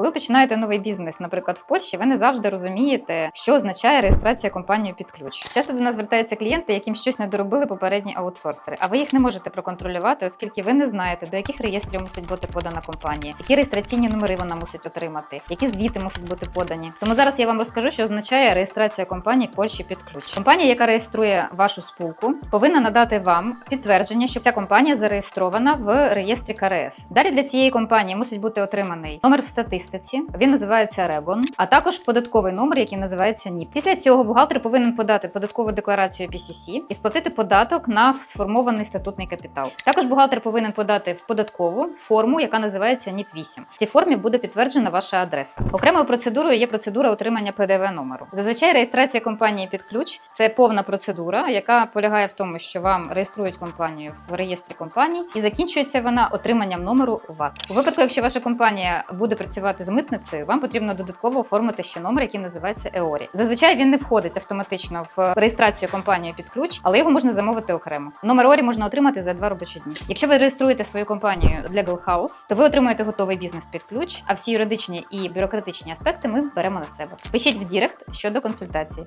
Коли починаєте новий бізнес, наприклад, в Польщі, ви не завжди розумієте, що означає реєстрація компанії під ключ. Часто до нас звертаються клієнти, яким щось не доробили попередні аутсорсери, а ви їх не можете проконтролювати, оскільки ви не знаєте, до яких реєстрів мусить бути подана компанія, які реєстраційні номери вона мусить отримати, які звіти мусять бути подані. Тому зараз я вам розкажу, що означає реєстрація компанії в Польщі під ключ. Компанія, яка реєструє вашу спілку, повинна надати вам підтвердження, що ця компанія зареєстрована в реєстрі КРС. Далі для цієї компанії мусить бути отриманий номер в статистиці. Він називається Регон, а також податковий номер, який називається НІП. Після цього бухгалтер повинен подати податкову декларацію PCC і сплатити податок на сформований статутний капітал. Також бухгалтер повинен подати в податкову форму, яка називається НІП 8. В цій формі буде підтверджена ваша адреса. Окремою процедурою є процедура отримання ПДВ номеру. Зазвичай реєстрація компанії під ключ це повна процедура, яка полягає в тому, що вам реєструють компанію в реєстрі компаній, і закінчується вона отриманням номеру ВАТ. У випадку, якщо ваша компанія буде працювати з митницею, вам потрібно додатково оформити ще номер, який називається EORI. Зазвичай він не входить автоматично в реєстрацію компанії під ключ, але його можна замовити окремо. Номер EORI можна отримати за два робочі дні. Якщо ви реєструєте свою компанію з Legal House, то ви отримуєте готовий бізнес під ключ, а всі юридичні і бюрократичні аспекти ми беремо на себе. Пишіть в Дірект щодо консультації.